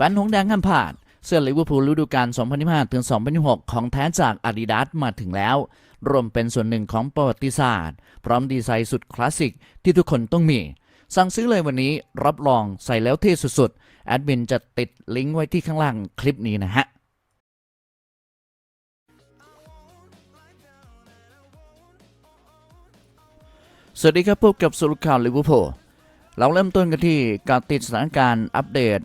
แฟนหงส์แดงห้ามพลาด เสื้อลิเวอร์พูลฤดูกาล 2025 ถึง 2026 ของแท้จาก Adidas มาถึงแล้ว รวมเป็นส่วนหนึ่งของประวัติศาสตร์ พร้อมดีไซน์สุดคลาสสิกที่ทุกคนต้องมี สั่งซื้อเลยวันนี้รับรองใส่แล้วเท่สุดๆ แอดมินจะติดลิงก์ไว้ที่ข้างล่างคลิปนี้นะฮะสวัสดีครับพบกับสรุปข่าวลิเวอร์พูลเราเริ่มต้นกันที่การติดสถานการณ์อัปเดต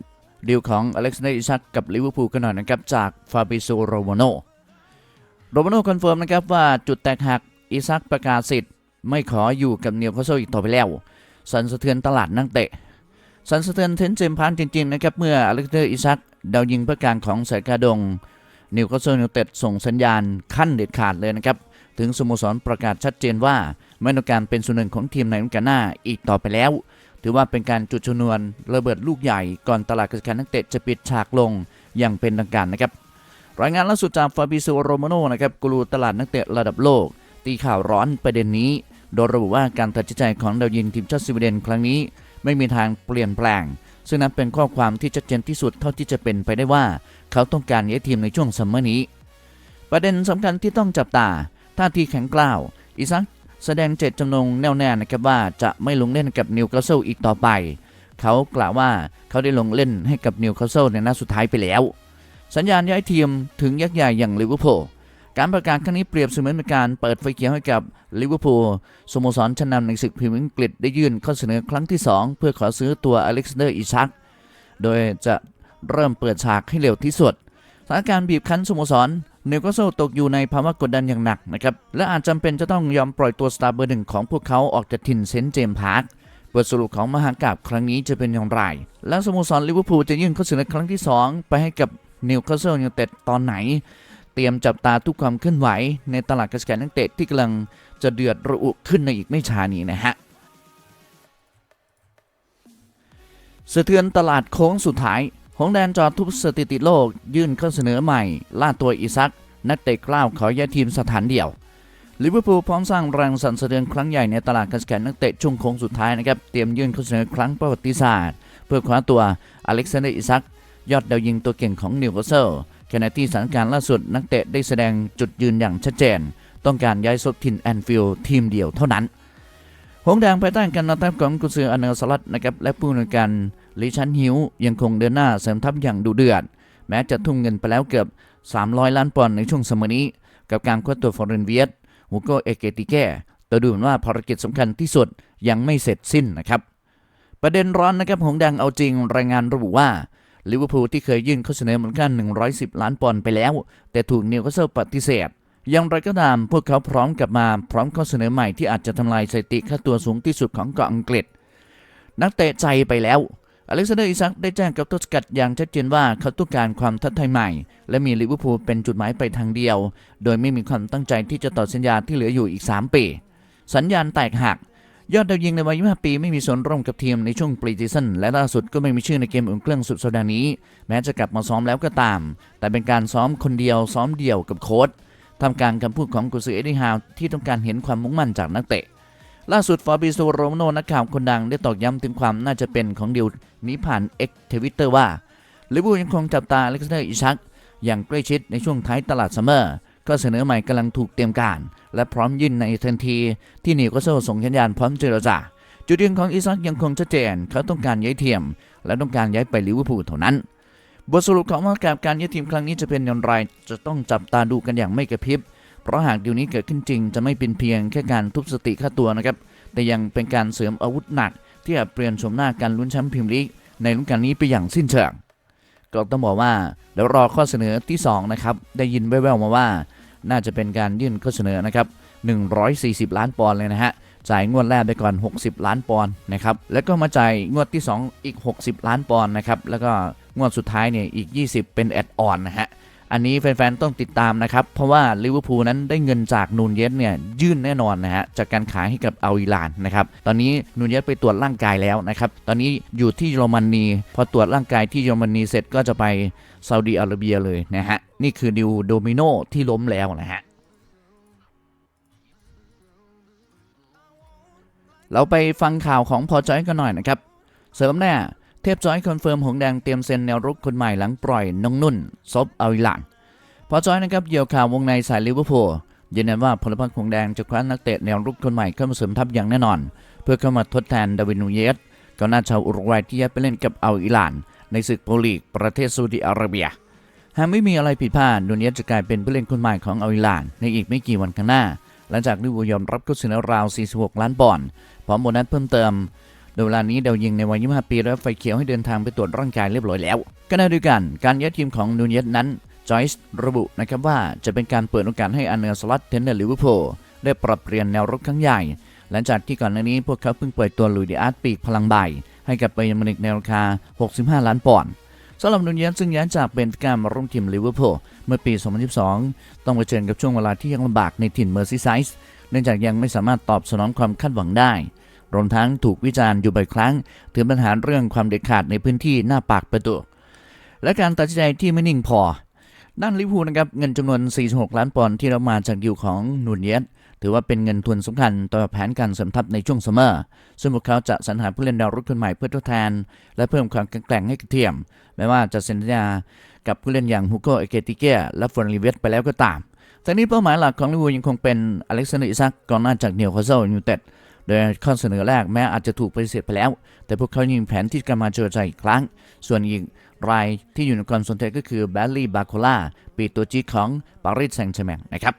ดีลของอเล็กซานเดอร์อิซักกับลิเวอร์พูลกันหน่อยนะครับจากฟาบิโซโรมโนโรมโนคอนเฟิร์มนะครับว่าจุดแตกหักอิซักประกาศสิทธิ์ไม่ขออยู่กับเนียวคาสเซิลอีกต่อไปแล้ว สันสะเทือนตลาดนักเตะ สันสะเทือนเทนเจมพานจริงๆนะครับเมื่ออเล็กซานเดอร์อิซักดาวยิงเพื่อการของสายกาดงนิวคาสเซิลยูเต็ดส่งสัญญาณขั้นเด็ดขาดเลยนะครับ ถึงสโมสรประกาศชัดเจนว่า ไม่ต้องการเป็นส่วนหนึ่งของทีมในฤดูกาลหน้าอีกต่อไปแล้ว ถือว่าเป็นการจุดชนวนระเบิดลูกใหญ่ก่อนตลาดการนักเตะจะปิดฉากลงอย่างเป็นทางการนะครับรายงานล่าสุดจากฟาบิโซโรมาโนนะครับกูรูตลาดนักเตะระดับโลก ตีข่าวร้อนประเด็นนี้ โดยระบุว่าการตัดสินใจของดาวยิงทีมชาติสวีเดนครั้งนี้ ไม่มีทางเปลี่ยนแปลง ซึ่งนั้นเป็นข้อความที่ชัดเจนที่สุดเท่าที่จะเป็นไปได้ว่า เขาต้องการย้ายทีมในช่วงซัมเมอร์นี้ ประเด็นสำคัญที่ต้องจับตาท่าทีแข็งกร้าวอีซัก แสดงเจตจำนงแน่วแน่นะครับว่าจะไม่ลงเล่นกับนิวคาสเซิลอีกต่อไป เขากล่าวว่าเขาได้ลงเล่นให้กับนิวคาสเซิลในนัดสุดท้ายไปแล้ว สัญญาณย้ายทีมถึงยักษ์ใหญ่อย่างลิเวอร์พูลการประกาศครั้งนี้เปรียบเสมือนเป็นการเปิดไฟเขียวให้กับลิเวอร์พูลสโมสรชั้นนำในศึกพรีเมียร์อังกฤษได้ยื่นข้อเสนอครั้งที่ 2 เพื่อขอซื้อตัวอเล็กซานเดอร์อิซัก โดยจะเริ่มเปิดฉากให้เร็วที่สุดสถานการณ์บีบคั้นสโมสร เนวคาสเซิลตกอยู่ในภาวะกดดันอย่างหนักนะครับและอาจจำเป็นจะต้องยอมปล่อยตัวสตาร์เบอร์หนึ่งของพวกเขาออกจากถิ่นเซนต์เจมส์พาร์คบทสรุปของมหากาบครั้งนี้จะเป็นอย่างไร และสโมสรลิเวอร์พูลจะยื่นข้อเสนอครั้งที่ 2 ไปให้กับนิวคาสเซิลยูไนเต็ดตอนไหน เตรียมจับตาทุกความเคลื่อนไหว ในตลาดกระแสนักเตะที่กำลังจะเดือดระอุขึ้นในอีกไม่ช้านี้นะฮะสะเทือนตลาดโค้งสุดท้าย หงแดนจอทุบสถิติโลก ยื่นข้อเสนอใหม่ ล่าตัวอิซัก นักเตะกล้าวขอย้ายทีมสถานเดี่ยวลิเวอร์พูลพร้อมสร้างแรงสั่นสะเทือนครั้งใหญ่ในตลาดการแข่งนักเตะช่วงโค้งสุดท้ายนะครับเตรียมยื่นข้อเสนอครั้งประวัติศาสตร์ เพื่อคว้าตัวอเล็กซานเดอร์อิซัก ยอดดาวยิงตัวเก่งของนิวคาสเซิลขณะที่สถานการณ์ล่าสุดนักเตะได้แสดงจุดยืนอย่างชัดเจน ต้องการย้ายซบทินแอนฟิลด์ทีมเดียวเท่านั้นหงแดงภายใต้การนำทัพของกุนซืออเนอร์สลัดนะครับและผู้อำนวยการ ลิชันฮิวยังคงเดินหน้าเสริมทัพอย่างดุเดือด แม้จะทุ่มเงินไปแล้วเกือบ 300 ล้านปอนด์ในช่วงสมัยนี้ กับการคว้าตัวฟอร์เรนเวียตฮูโกเอเกติแกแต่ดูเหมือนว่าภารกิจสำคัญที่สุดยังไม่เสร็จสิ้นนะครับ ประเด็นร้อนนะครับหงแดงเอาจริงรายงานระบุว่าลิเวอร์พูลที่เคยยื่นข้อเสนอมูลค่า110 ล้านปอนด์ไปแล้ว แต่ถูกนิวคาสเซิลปฏิเสธอย่างไรก็ตามพวกเขาพร้อมกลับมาพร้อมข้อเสนอใหม่ที่อาจจะทำลายสถิติค่าตัวสูงที่สุดของเกาะอังกฤษ นักเตะใจไปแล้ว อเล็กซานเดอร์อิซักได้แจ้งกับต้นสกัดอย่างชัดเจนว่าเขาต้องการความท้าทายใหม่ และมีลิเวอร์พูลเป็นจุดหมายไปทางเดียว โดยไม่มีความตั้งใจที่จะต่อสัญญาที่เหลืออยู่อีก 3 ปี สัญญาณแตกหัก ยอดดาวยิงในวัย 25 ปีไม่มีส่วนร่วมกับทีมในช่วงปรีซีซั่นและล่าสุดก็ไม่มีชื่อในเกมอุ่นเครื่องสุดสัปดาห์นี้ แม้จะกลับมาซ้อมแล้วก็ตาม แต่เป็นการซ้อมคนเดียวซ้อมเดี่ยวกับโค้ชทำการคำพูดของกุนซือเอ็ดดี้ฮาวที่ต้องการเห็นความมุ่งมั่นจากนักเตะ ล่าสุดฟาบิโซโรมโนนักข่าวคนดังได้ตอกย้ำถึงความน่าจะเป็นของดิวนี้ผ่านเอ็กเทวิตเตอร์ว่าลิเวอร์พูลยังคงจับตาเล็กซานเดอร์อิชัก อย่างใกล้ชิดในช่วงท้ายตลาดซัมเมอร์ ก็เสนอใหม่กำลังถูกเตรียมการ และพร้อมยื่นในทันที ที่นิวคาสเซิลส่งสัญญาณพร้อมเจรจาจุดยืนของอิซักยังคงชัดเจน เขาต้องการย้ายเทียม และต้องการย้ายไปลิเวอร์พูลเท่านั้น บทสรุปของว่าการการย้ายทีมครั้งนี้จะเป็นอย่างไร จะต้องจับตาดูกันอย่างไม่กระพริบ เพราะหากดีลนี้เกิดขึ้นจริง จะไม่เป็นเพียงแค่การทุบสติค่าตัวนะครับ แต่ยังเป็นการเสริมอาวุธหนัก ที่อาจเปลี่ยนชมหน้าการลุ้นแชมป์พรีเมียร์ลีกในฤดูกาลนี้ไปอย่างสิ้นเชิงก็ต้องบอกว่าเดี๋ยวรอข้อเสนอที่สองนะครับ ได้ยินแว่วๆมาว่า น่าจะเป็นการยื่นข้อเสนอนะครับ 140 ล้านปอนด์เลยนะฮะ จ่ายงวดแรกไปก่อน 60 ล้านปอนด์นะครับ แล้วก็มาจ่ายงวดที่ 2 อีก 60 ล้านปอนด์นะครับ แล้วก็งวดสุดท้ายเนี่ยอีก 20 เป็นแอดออนนะฮะ อันนี้แฟนๆต้องติดตามนะครับ เพราะว่าลิเวอร์พูลนั้นได้เงินจากนูนเยสเนี่ยยื่นแน่นอนนะฮะจากการขายให้กับอัลอิลานนะครับตอนนี้นูนเยสไปตรวจร่างกายแล้วนะครับตอนนี้อยู่ที่เยอรมนีพอตรวจร่างกายที่เยอรมนีเสร็จก็จะไปซาอุดีอาระเบียเลยนะฮะนี่คือดิวโดมิโนที่ล้มแล้วนะฮะเราไปฟังข่าวของพอใจกันหน่อยนะครับ เสริมแน่ เทพจอยคอนเฟิร์มหงแดงเตรียมเซ็นแนวรุกคนใหม่หลังปล่อยน้องนุ่น ซบเอาอิหลานพอจอยนะครับเหยี่ยวข่าววงในสายลิเวอร์พูลยืนยันว่าพลพรรคหงแดงจะคว้านักเตะแนวรุกคนใหม่เข้ามาเสริมทัพอย่างแน่นอน เพื่อเข้ามาทดแทนดาวินูเยสกอน้าชาวอุรุกวัยที่ย้ายไปเล่นกับเอาอิหร่าน ในศึกโปรลีกประเทศซาอุดิอาระเบีย หากไม่มีอะไรผิดพลาดนูเยสจะกลายเป็นผู้เล่นคนใหม่ของเอาอิหร่านในอีกไม่กี่วันข้างหน้า หลังจากลิเวอร์พูลยอมรับก็เสนอราว 46 ล้านปอนด์พร้อมโบนัสเพิ่มเติม โดยเวลานี้เดาวยิงในวัย 25 ปีและไฟเขียวให้เดินทางไปตรวจร่างกายเรียบร้อยแล้วขณะเดียวกันการย้ายทีมของนูเยสนั้นจอยส์ระบุนะครับว่าจะเป็นการเปิดโอกาสให้อันเนอร์สลัตเทนเนอร์ลิเวอร์พูลได้ปรับเปลี่ยนแนวรุกครั้งใหญ่ หลังจากที่ก่อนหน้านี้พวกเขาเพิ่งเปิดตัวลุยดิอาร์ตปีกพลังใบ ให้กับไบเยร์นมิวนิกในราคา 65 ล้านปอนด์สำหรับนูเยสซึ่งย้ายจากเบนฟิก้ามาร่วมทีมลิเวอร์พูลเมื่อปี 2012ต้องเผชิญกับช่วงเวลาที่ยังลำบากในถิ่นเมอร์ซีไซส์เนื่องจากยังไม่สามารถตอบสนองความคาดหวังได้ รวมทั้งถูกวิจารณ์อยู่บ่อยครั้ง ถึงปัญหาเรื่องความเด็ดขาดในพื้นที่หน้าปากประตู และการตัดสินใจที่ไม่นิ่งพอ ด้านลิวอร์พูนะครับเงินจำนวน 46 ล้านปอนด์ที่เรับมาจากดีลของนูนเยสถือว่าเป็นเงินทุนสำคัญต่อแผนการสริมทัพในช่วงซัมเมอร์ซึ่งพวกเขาจะสรรหาผู้เล่นดาวรุ่งคนใหม่เพื่อทดแทน และเพิ่มความแข็งแกร่งให้กับทีมแม้ว่าจะเซ็นสัญญากับผู้เล่นอย่างฮูโกเอเกติเกีและฟอนลิเวสไปแล้วก็ตามทั้งนี้เป้าหมายหลักของลิเวอร์พูลยังคงเป็นอเล็กซานเดอร์อิซักกองหน้าจากเนิวคาสเซลยูเต็ด โดยข้อเสนอแรกแม้อาจจะถูกปฏิเสธไปแล้ว แต่พวกเขายังแผนที่จะมาเจรจาอีกครั้ง ส่วนอีกรายที่อยู่ในความสนใจก็คือแบลลี่บาโคล่าปีตัวจีของปารีสแซงต์แชร์แมงนะครับ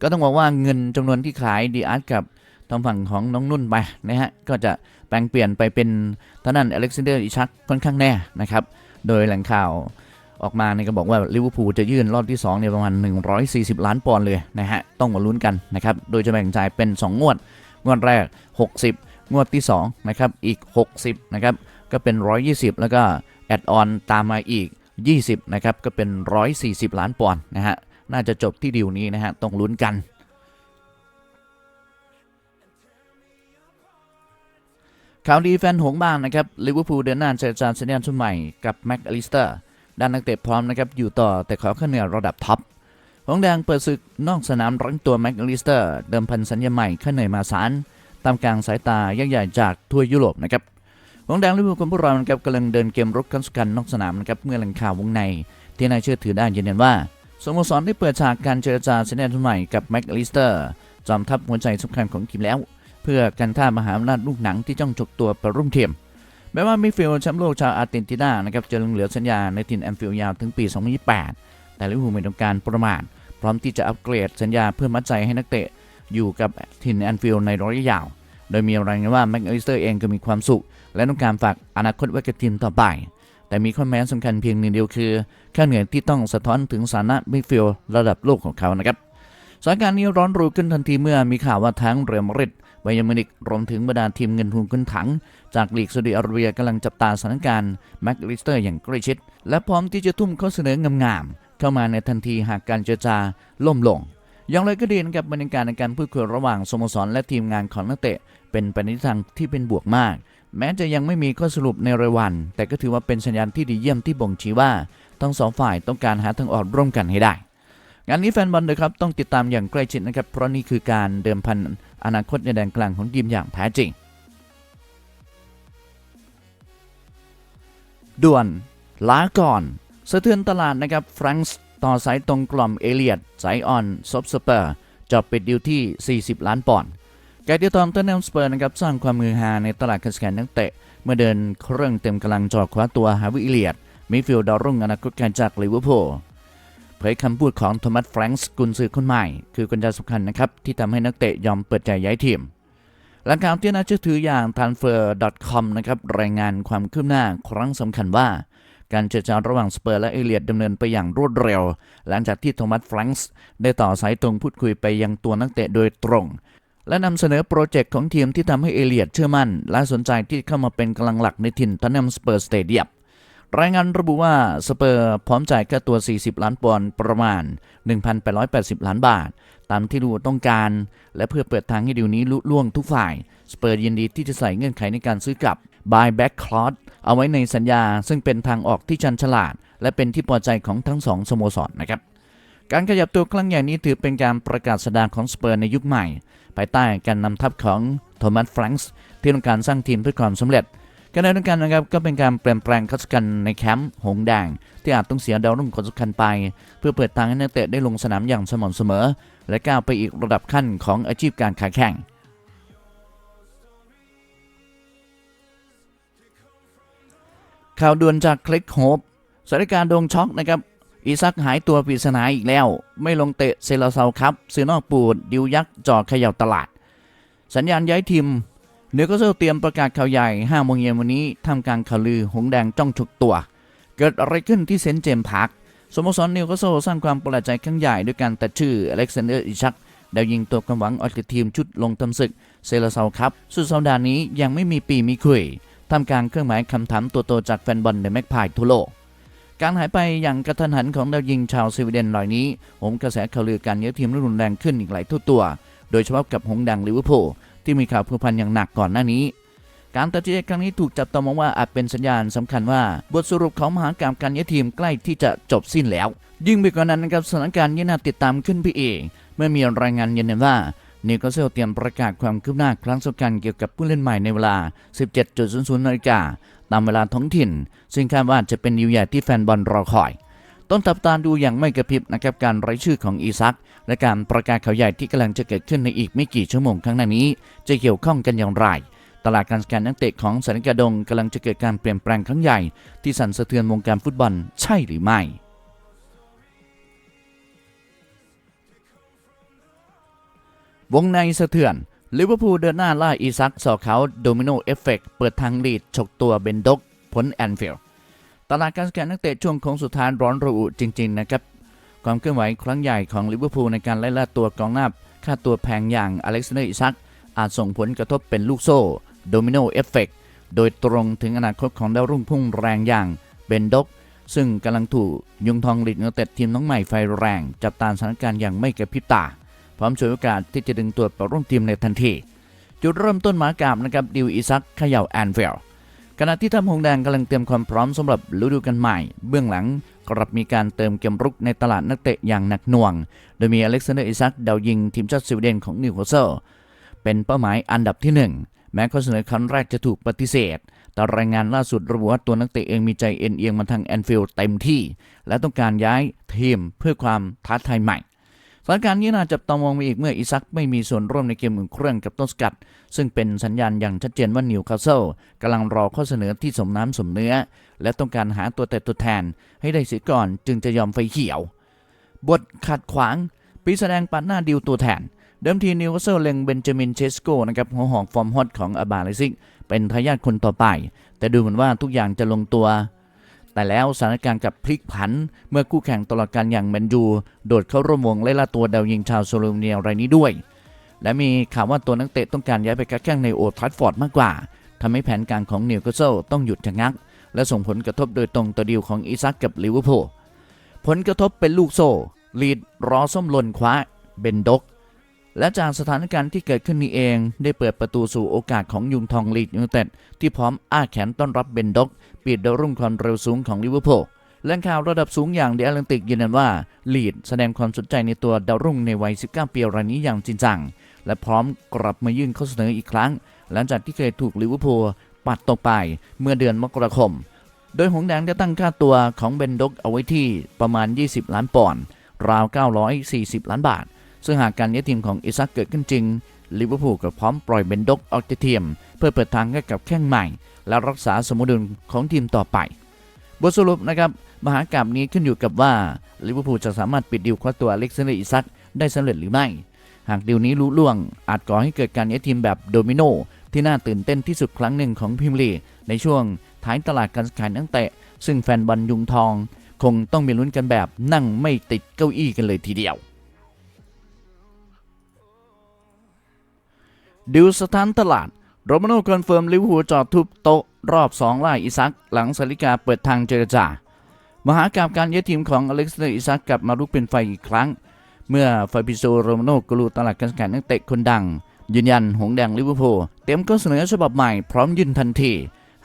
ก็ต้องบอกว่าเงินจำนวนที่ขายดีอาร์ตกับทางฝั่งของน้องนุ่นไปนะฮะก็จะแปลงเปลี่ยนไปเป็นท่านั้นอเล็กซานเดอร์อิชักค่อนข้างแน่นะครับโดยแหล่งข่าวออกมาเนี่ยก็บอกว่าลิเวอร์พูลจะยื่นรอบที่2เนี่ยประมาณ 140 ล้านปอนด์เลยนะฮะ ต้องมาลุ้นกันนะครับ โดยจะแบ่งจ่ายเป็น 2 งวด งวดแรก 60 งวดที่2นะครับอีก 60นะครับก็เป็น 120 แล้วก็แอดออนตามมาอีก 20นะครับก็เป็น 140 ล้านปอนด์นะฮะน่าจะจบที่ดีลนี้นะฮะต้องลุ้นกันข่าวดีแฟนหงบ้างนะครับลิเวอร์พูลเดินหน้าเจรจาสัญญาณชุดใหม่กับแม็กอลิสเตอร์ด้านนักเตะพร้อมนะครับอยู่ต่อแต่ขอค่าเหนื่อยระดับท็อป หงแดงเปิดศึกนอกสนามรั้งตัวแม็กลิสเตอร์เดิมพันสัญญาใหม่ค่าเหนื่อยมาศาลตามกลางสายตายักษ์ใหญ่จากทั่วยุโรปนะครับหงแดงลิเวอร์พูลคนพวกเรานะครับกำลังเดินเกมรุกกันสุกันนอกสนามนะครับเมื่อแหล่งข่าววงใน ที่นายเชื่อถือได้ยืนยันว่าสโมสรได้เปิดฉากการเจรจาสัญญาณชุดใหม่กับแม็กลิสเตอร์จอมทัพหัวใจสำคัญของทีมแล้ว เพื่อกันท่ามหาอำนาจลูกหนังที่จ้องฉกตัวไปร่วมทียมแม้ว่ามิฟิลแชมป์โลกชาวอาร์เจนตินานะครับจะเหลือสัญญาในถิ่นแอนฟิลยาวถึงปี 2028 แต่ลิเวอร์พูลไม่ต้องการประมาท ร้อมที่จะอัปเกรดสัญญาเพื่อมัดใจให้นักเตะอยู่กับถิ่นแอนฟิลด์ในระยะยาว โดยมีรายงานว่าแม็กอลิสเตอร์เองก็มีความสุข และต้องการฝากอนาคตไว้กับทีมต่อไป แต่มีข้อแม้สำคัญเพียงหนึ่งเดียวคือค่าเหนื่อยที่ต้องสะท้อนถึงฐานะมิดฟิลด์ระดับโลกของเขานะครับสถานการณ์นี้ร้อนรูขึ้นทันทีเมื่อมีข่าวว่าทั้งเรอัลมาดริดไบยมินิกรวมถึงบรรดาทีมเงินทุนขึ้นถัง จากลีกซาอุดิอาระเบียกำลังจับตาสถานการณ์แม็กอลิสเตอร์อย่างใกล้ชิด และพร้อมที่จะทุ่มข้อเสนองาม เข้ามาในทันทีหากการเจรจาล่มลง อย่างไรก็ดีนะครับบรรยากาศในการพูดคุยระหว่างสโมสรและทีมงานของนักเตะ เป็นไปในทิศทางที่เป็นบวกมาก แม้จะยังไม่มีข้อสรุปในร็ววัน แต่ก็ถือว่าเป็นสัญญาณที่ดีเยี่ยมที่บ่งชี้ว่าทั้งสองฝ่ายต้องการหาทางออกร่วมกันให้ได้งานนี้แฟนบอลเลยครับต้องติดตามอย่างใกล้ชิดนะครับเพราะนี่คือการเดิมพันอนาคตในแดนกลางของทีมอย่างแท้จริงด่วนลาก่อน สะเทือนตลาดนะครับแฟรงส์ต่อสายตรงกล่อมเอเลียดสายออนซอบสเปอร์จบปิดดิวที่ 40 ล้านปอนด์แกติตอมเตอร์เนมสเปอร์นะครับสร้างความมือฮาในตลาดการแข่งนักเตะ เมื่อเดินเครื่องเต็มกำลังจอดคว้าตัวฮาวิเอเลียดมิฟิลด์ดาวรุ่งอนาคตการจากลิเวอร์พูลเผยคำพูดของโทมัสแฟรงส์กุนซือคนใหม่ คือกุญแจสำคัญนะครับ ที่ทำให้นักเตะยอมเปิดใจย้ายทีมหลังข่าวที่น่าเชื่อถืออย่าง transfer.com นะครับรายงานความคืบหน้าครั้งสำคัญว่า การเจรจาระหว่างสเปอร์และเอเลียดดำเนินไปอย่างรวดเร็ว หลังจากที่โทมัสแฟรงส์ได้ต่อสายตรงพูดคุยไปยังตัวนักเตะโดยตรง และนำเสนอโปรเจกต์ของทีมที่ทำให้เอเลียดเชื่อมั่น และสนใจที่เข้ามาเป็นกำลังหลักในถิ่นทันนัมสเปอร์สเตเดียมรายงานระบุว่าสเปอร์พร้อมจ่ายค่าตัว 40 ล้านปอนด์ประมาณ 1,880 ล้านบาท ตามที่ดูต้องการ และเพื่อเปิดทางให้ดีลนี้ลุล่วงทุกฝ่าย สเปอร์ยินดีที่จะใส่เงื่อนไขในการซื้อกลับ buyback clause เอาไว้ในสัญญา ซึ่งเป็นทางออกที่ชันฉลาด และเป็นที่พอใจของทั้งสองสโมสรนะครับการขยับตัวครั้งใหญ่นี้ถือเป็นการประกาศสดางของสเปอร์ในยุคใหม่ ภายใต้การนำทัพของโทมัสแฟรงส์ที่ต้องการสร้างทีมเพื่อความสำเร็จขณะเดียวกันนะครับก็เป็นการเปลี่ยนแปลงคัสกันในแคมป์หงแดง ที่อาจต้องเสียดาวรุ่งคนสำคัญไป เพื่อเปิดทางให้นักเตะได้ลงสนามอย่างสม่ำเสมอ และก้าวไปอีกระดับขั้นของอาชีพการขาแข่ง ข่าวด่วนจากคลิกโฮปสถานการณ์โดงช็อกนะครับ อีซักหายตัวปริศนาอีกแล้ว ไม่ลงเตะเซลาเซาครับซื้อนอกปูด ดิวยักษ์จ่อเขย่าตลาด สัญญาณย้ายทีมเนื้อก็เซลเตรียมประกาศข่าวใหญ่5โมงเย็นวันนี้ทำกลางข่าวลือ หงแดงจ้องฉกตัว เกิดอะไรขึ้นที่เซนเจมพาร์คสโมสรนิวคาสเซิลสร้างความประหลาดใจครั้งใหญ่ด้วยการตัดชื่ออเล็กซานเดอร์อิชักดาวยิงตัวความหวังออกจากทีมชุดลงทำศึกเซลาเซาครับสุดสัปดาห์นี้ยังไม่มีปีมีคุย ทำกลางเครื่องหมายคำถามตัวโตจากแฟนบอลเดอะแม็กพายทั่วโลก การหายไปอย่างกระทันหันของดาวยิงชาวสวีเดนรายนี้โหมกระแสข่าวลือการย้ายทีมรุนแรงขึ้นอีกหลายท่าตัว โดยเฉพาะกับหงดังลิเวอร์พูลที่มีข่าวพัวพันอย่างหนักก่อนหน้านี้การตัดสินใจครั้งนี้ถูกจับตามองว่าอาจเป็นสัญญาณสำคัญว่า บทสรุปของมหากรรมการย้ายทีมใกล้ที่จะจบสิ้นแล้ว ยิ่งไปกว่านั้นนะครับสถานการณ์ยิ่งน่าติดตามขึ้นไปเองเมื่อมีรายงานยืนยันว่า นิวคาสเซิลเตรียมประกาศความคืบหน้าครั้งสำคัญเกี่ยวกับผู้เล่นใหม่ในเวลา 17.00 นาฬิกาตามเวลาท้องถิ่น ซึ่งคาดว่าจะเป็นนิวใหญ่ที่แฟนบอลรอคอย ต้องตับตาดูอย่างไม่กระพริบนะครับการไร้ชื่อของอีซัก และการประกาศข่าวใหญ่ที่กำลังจะเกิดขึ้นในอีกไม่กี่ชั่วโมงข้างหน้านี้ จะเกี่ยวข้องกันอย่างไรตลาดการสแกนนักเตะของสันกาดงกำลังจะเกิดการเปลี่ยนแปลงครั้งใหญ่ ที่สั่นสะเทือนวงการฟุตบอลใช่หรือไม่ วงในสะเทือนลิเวอร์พูลเดินหน้าล่าอีซักสอเขาโดมิโนเอฟเฟกเปิดทางลีดฉกตัวเบนดกพ้นแอนฟิลด์ตลาดการสแกนนักเตะช่วงโค้งสุดท้ายร้อนระอุจริง ๆ นะครับ ความเคลื่อนไหวครั้งใหญ่ของลิเวอร์พูลในการไล่ล่าตัวกองหน้าค่าตัวแพงอย่างอเล็กซานเดอร์อิซักอาจส่งผลกระทบเป็นลูกโซ่โดมิโนเอฟเฟกโดยตรงถึงอนาคตของดาวรุ่งพุ่งแรงอย่างเบนดกซึ่งกำลังถูกยุงทองลีดยูไนเต็ดทีมน้องใหม่ไฟแรง จับตาสถานการณ์อย่างไม่กระพริบตา พร้อมฉวยโอกาสที่จะดึงตัวไปร่วมทีมในทันที จุดเริ่มต้นหมากราบนะครับดิวอิซักเขย่าแอนฟิลขณะที่ทัพหงแดงกำลังเตรียมความพร้อมสำหรับฤดูกาลใหม่ เบื้องหลังกลับมีการเติมเกมรุกในตลาดนักเตะอย่างหนักหน่วง โดยมีอเล็กซานเดอร์อิซักดาวยิงทีมชาติสวีเดนของนิวคาสเซิลเป็นเป้าหมายอันดับที่หนึ่งแม้ข้อเสนอครั้งแรกจะถูกปฏิเสธ แต่รายงานล่าสุดระบุว่าตัวนักเตะเองมีใจเอ็นเอียงมาทางแอนฟิลด์เต็มที่ และต้องการย้ายทีมเพื่อความท้าทายใหม่ สถานการณ์นี้น่าจับตามองไปอีกเมื่ออิซักไม่มีส่วนร่วมในเกมอุ่นเครื่องกับต้นสกัด ซึ่งเป็นสัญญาณอย่างชัดเจนว่านิวคาสเซิลกำลังรอข้อเสนอที่สมน้ำสมเนื้อ และต้องการหาตัวแต่ตัวแทนให้ได้เสียก่อนจึงจะยอมไฟเขียว บทขัดขวางปีแสดงปัดหน้าดิวตัวแทน เดิมทีนิวคาสเซิลเล็งเบนจามินเชสโกนะครับหัวหอกฟอร์มฮอตของอาบาเลซิกเป็นทายาทคนต่อไป แต่ดูเหมือนว่าทุกอย่างจะลงตัว แต่แล้วสถานการณ์กับพลิกผัน เมื่อคู่แข่งตลอดการอย่างแมนยูโดดเข้าร่วมวงไล่ล่าตัวดาวยิงชาวโซโลเนียรายนี้ด้วย และมีข่าวว่าตัวนักเตะต้องการย้ายไปกักแข้งในโอทรัฟฟอร์ดมากกว่าทำให้แผนการของนิวคาสเซิลต้องหยุดชะงัก และส่งผลกระทบโดยตรงต่อดีลของอิซักกับลิเวอร์พูลผลกระทบเป็นลูกโซ่ลีดรอส้มหลนคว้าเบนดกและจากสถานการณ์ที่เกิดขึ้นนี้เอง ได้เปิดประตูสู่โอกาสของยุงทองลีดยูไนเต็ดที่พร้อมอ้าแขนต้อนรับเบนด็อก ปีดดาวรุ่งความเร็วสูงของลิเวอร์พูลแหล่งข่าวระดับสูงอย่างเดอะแอตแลนติกยืนยันว่าลีดแสดงความสนใจในตัวดาวรุ่งในวัย 19 ปีรายนี้อย่างจริงจัง และพร้อมกลับมายื่นข้อเสนออีกครั้ง หลังจากที่เคยถูกลิเวอร์พูลปัดตกไปเมื่อเดือนมกราคม โดยหงแดงได้ตั้งค่าตัวของเบนด็อกเอาไว้ที่ประมาณ 20 ล้านปอนด์ราว 940 ล้านบาท ซึ่งหากการย้ายทีมของอิซักเกิดขึ้นจริงลิเวอร์พูลก็พร้อมปล่อยเบนด็อกออกจากทีม เพื่อเปิดทางให้กับแข้งใหม่ และรักษาสมดุลของทีมต่อไป บทสรุปนะครับมหากราบนี้ขึ้นอยู่กับว่าลิเวอร์พูลจะสามารถปิดดิวคว้าตัวอเล็กซานเดอร์อิซักได้สำเร็จหรือไม่ หากดิวนี้ลุล่วง อาจก่อให้เกิดการย้ายทีมแบบโดมิโนที่น่าตื่นเต้นที่สุดครั้งหนึ่งของพรีเมียร์ลีในช่วงท้ายตลาดการขายนักเตะ ซึ่งแฟนบอลยุงทอง คงต้องมีลุ้นกันแบบนั่งไม่ติดเก้าอี้กันเลยทีเดียวดิวสถานตลาด โรมาโน่คอนเฟิร์มลิเวอร์พูลจอดทุบโต๊ะ รอบ2ล่อิซัก หลังสาริกาเปิดทางเจรจา มหากราบการเย้ายทีมของอเล็กซานเดอร์อิซักกลับมาลุกเป็นไฟอีกครั้ง เมื่อฟาบิโซโรมาโน่กลูตลาดการแข่งนักเตะคนดัง ยืนยันหงแดงลิเวอร์พูลเตรียมข้อเสนอฉบับใหม่พร้อมยืนทันที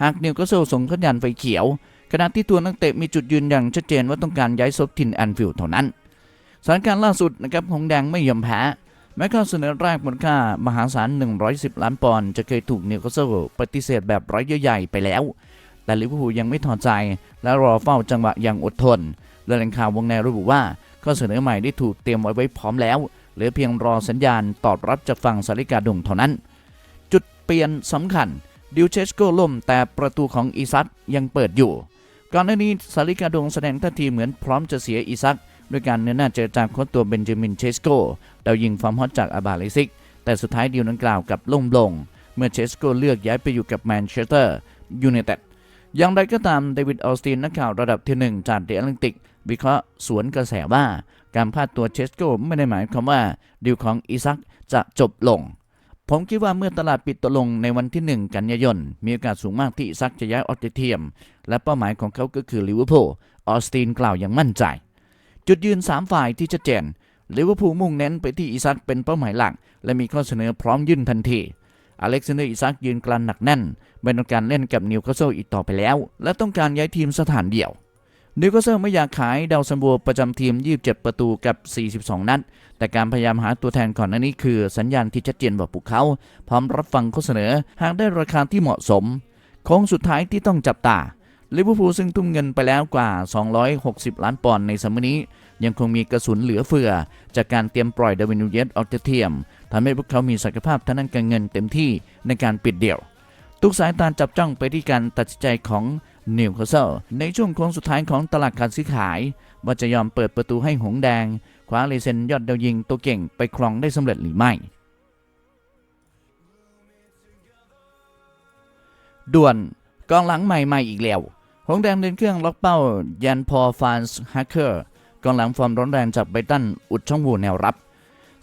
หากนิวคาสเซิลส่งสัญญาณไฟเขียว ขณะที่ตัวนักเตะมีจุดยืนอย่างชัดเจนว่าต้องการย้ายซบทินแอนฟิลด์เท่านั้นสถานการณ์ล่าสุดนะครับหงแดงไม่ยอมแพ้ แม้ข้อเสนอแรกมูลค่ามหาศาล 110 ล้านปอนด์จะเคยถูกนิวคาสเซิลปฏิเสธแบบร้เยื่อใยไปแล้ว แต่ลิเวอร์พูลยังไม่ถอดใจ และรอเฝ้าจังหวะอย่างอดทนและแหล่งข่าววงในระบุว่า ข้อเสนอใหม่ได้ถูกเตรียมไว้ไว้พร้อมแล้ว เหลือเพียงรอสัญญาณตอบรับจากฝั่งสาริกาดงเท่านั้น จุดเปลี่ยนสำคัญดิวเชสโกล่มแต่ประตูของอีซักยังเปิดอยู่ ก่อนหน้านี้สาริกาดงแสดงท่าทีเหมือนพร้อมจะเสียอีซัก ด้วยการเนื้อหน้าเจรจาค้นตัวเบนจามินเชสโกดาวยิงฟอร์มฮอตจากอาบาเลซิก แต่สุดท้ายดีลดังกล่าวกับล่มลง เมื่อเชสโกเลือกย้ายไปอยู่กับแมนเชสเตอร์ยูไนเต็ดอย่างไรก็ตามเดวิดออสตินนักข่าวระดับที่หนึ่งจากเดอะแอตแลนติก วิเคราะห์สวนกระแสว่า การพลาดตัวเชสโกไม่ได้หมายความว่าดีลของอีซักจะจบลงผมคิดว่าเมื่อตลาดปิดตัวลงในวันที่ 1 กันยายน มีโอกาสสูงมากที่ซักจะย้ายออสเตรเลียมและเป้าหมายของเขาก็คือลิเวอร์พูลออสตินกล่าวอย่างมั่นใจ จุดยืน 3 ฝ่ายที่ชัดเจนลิเวอร์พูลมุ่งเน้นไปที่อีซักเป็นเป้าหมายหลัก และมีข้อเสนอพร้อมยื่นทันทีอเล็กซานเดอร์อีซักยืนกลันหนักแน่นไม่ต้องการเล่นกับนิวคาสเซิลอีกต่อไปแล้ว และต้องการย้ายทีมสถานเดียวนิวคาสเซิลไม่อยากขายดาวซัมโบประจำทีม 27 ประตูกับ 42 นัด แต่การพยายามหาตัวแทนก่อนหน้านี้คือสัญญาณที่ชัดเจนว่าพวกเขา พร้อมรับฟังข้อเสนอหากได้ราคาที่เหมาะสมโค้งสุดท้ายที่ต้องจับตา ลิเวอร์พูลซึ่งทุ่มเงินไปแล้วกว่า 260 ล้านปอนด์ในซัมเมอร์นี้ ยังคงมีกระสุนเหลือเฟือ จากการเตรียมปล่อยดาวินูเยสออกจากทีมทำให้พวกเขามีศักยภาพทางด้านการเงินเต็มที่ในการปิดเดี่ยว ทุกสายตาจับจ้องไปที่การตัดสินใจของนิวคาสเซิลในช่วงโค้งสุดท้ายของตลาดการซื้อขาย ว่าจะยอมเปิดประตูให้หงส์แดงคว้าเลเซนยอดเดาวยิงตัวเก่งไปครองได้สำเร็จหรือไม่ด่วนกองหลังใหม่ใหม่อีกแล้ว งแดงเดินเครื่องล็อกเป้ายันพอฟานส์ฮักเกอร์กองหลังฟอร์มร้อนแรงจากไบตันอุดช่องโหว่แนวรับ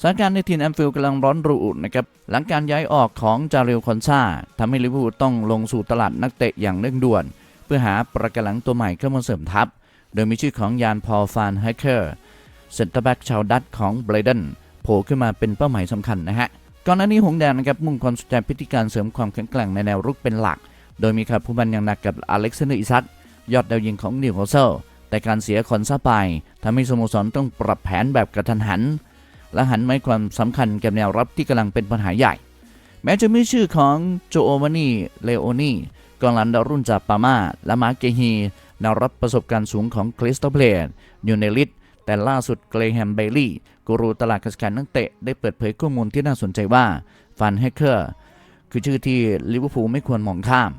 สถานการณ์ในทีมแอมฟิลด์กำลังร้อนระอุนะครับหลังการย้ายออกของจาริลคอนซาทำให้ลิเวอร์พูลต้องลงสู่ตลาดนักเตะอย่างเร่งด่วน เพื่อหาประกันหลังตัวใหม่เข้ามาเสริมทัพ โดยมีชื่อของยานพอฟานไฮเคอร์เซนเตอร์แบ็กชาวดัตช์ของเบรเดนโผล่ขึ้นมาเป็นเป้าหมายสำคัญนะฮะก่อนหน้านี้หงแดงนะครับมุ่งความสนใจพิธีการเสริมความแข็งแกร่งในแนวรุกเป็นหลัก โดยมีข่าวผู้บันอย่างหนักกับอเล็กซานเดอร์อิซัก ยอดดาวยิงของนิวคาสเซิลแต่การเสียคอนซาไปทำให้สโมสรต้องปรับแผนแบบกระทันหัน และหันไมาให้ความสำคัญกับแนวรับที่กำลังเป็นปัญหาใหญ่ แม้จะมีชื่อของโจโอวานีเลโอนีกองหลังดาวรุ่นจากปามาและมาร์เกฮีแนวรับประสบการณ์สูงของคริสตัลเพลนอยู่ในลิสต์แต่ล่าสุดเกรแฮมเบลลี่กูรูตลาดการจัดการนักเตะได้เปิดเผยข้อมูลที่น่าสนใจว่าฟันแฮกเกอร์คือชื่อที่ลิเวอร์พูลไม่ควรมองข้าม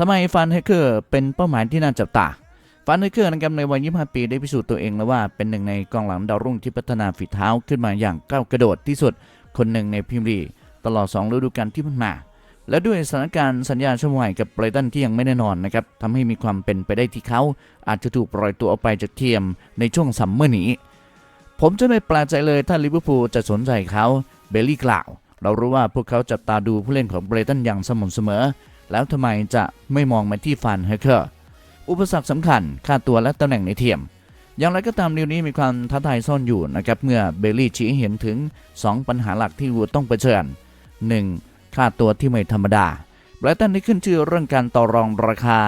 ทำไมฟันแฮเกอร์เป็นเป้าหมายที่น่าจับตา ฟันเฮเกอร์นะครับในวัย 25 ปีได้พิสูจน์ตัวเองแล้วว่าเป็นหนึ่งในกองหลังดาวรุ่งที่พัฒนาฝีเท้าขึ้นมาอย่างก้าวกระโดดที่สุด คนหนึ่งในพรีเมียร์ลีกตลอด 2 ฤดูกาลที่ผ่านมา และด้วยสถานการณ์สัญญาช่วงใหม่กับไบรตันที่ยังไม่แน่นอนนะครับทำให้มีความเป็นไปได้ที่เขา อาจจะถูกปล่อยตัวออกไปจากเทียมในช่วงซัมเมอร์นี้ผมจะไม่แปลกใจเลยถ้าลิเวอร์พูลจะสนใจเขาเบลลี่กล่าว เรารู้ว่าพวกเขาจับตาดูผู้เล่นของไบรตันอย่างสม่ำเสมอ แล้วทำไมจะไม่มองมาที่ฟันเฮเกอร์อุปสรรคสำคัญค่าตัวและตำแหน่งในทีมอย่างไรก็ตามดีลนี้มีความท้าทายซ่อนอยู่นะครับเมื่อเบลลี่ชี้เห็นถึง 2 ปัญหาหลักที่วูดต้องเผชิญ 1. ค่าตัวที่ไม่ธรรมดาไบรตันได้ขึ้นชื่อเรื่องการต่อรองราคา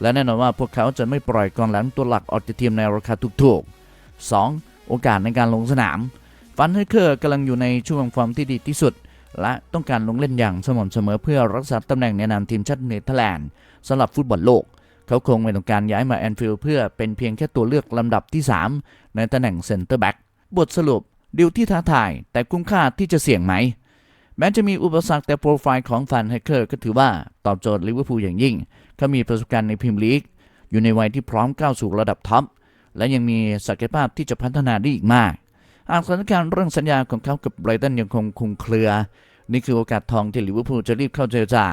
และแน่นอนว่าพวกเขาจะไม่ปล่อยกองหลังตัวหลักออกจากทีมในราคาถูกๆ 2. โอกาสในการลงสนาม ฟันเฮเคอร์กำลังอยู่ในช่วงฟอร์มที่ดีที่สุด และต้องการลงเล่นอย่างสม่ำเสมอเพื่อรักษาตำแหน่งในนามทีมชาติเนเธอร์แลนด์สำหรับฟุตบอลโลก เขาคงไม่ต้องการย้ายมาแอนฟิลด์เพื่อเป็นเพียงแค่ตัวเลือกลำดับที่ 3 ในตำแหน่งเซนเตอร์แบ็กบทสรุปดิวที่ท้าทาย แต่คุ้มค่าที่จะเสี่ยงไหม แม้จะมีอุปสรรคแต่โปรไฟล์ของฟันไฮเคอร์ก็ถือว่าตอบโจทย์ลิเวอร์พูลอย่างยิ่ง เขามีประสบการณ์ในพรีเมียร์ลีกอยู่ในวัยที่พร้อมก้าวสู่ระดับท็อปและยังมีศักยภาพที่จะพัฒนาได้อีกมาก หากสถานการณ์เรื่องสัญญาของเขากับไบรตันยังคงคลุมเครือ นี่คือโอกาสทองที่ลิเวอร์พูลจะรีบเข้าเจรจา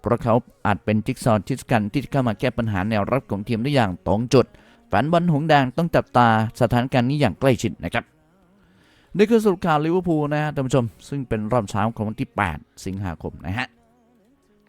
เพราะเขาอาจเป็นจิ๊กซอว์ที่สำคัญที่จะเข้ามาแก้ปัญหาแนวรับของทีมได้อย่างตรงจุดแฟนบอลหงแดงต้องจับตาสถานการณ์นี้อย่างใกล้ชิดนะครับนี่คือสรุปข่าวลิเวอร์พูลนะฮะท่านผู้ชมซึ่งเป็นรอบเช้าของวันที่ 8 สิงหาคมนะฮะ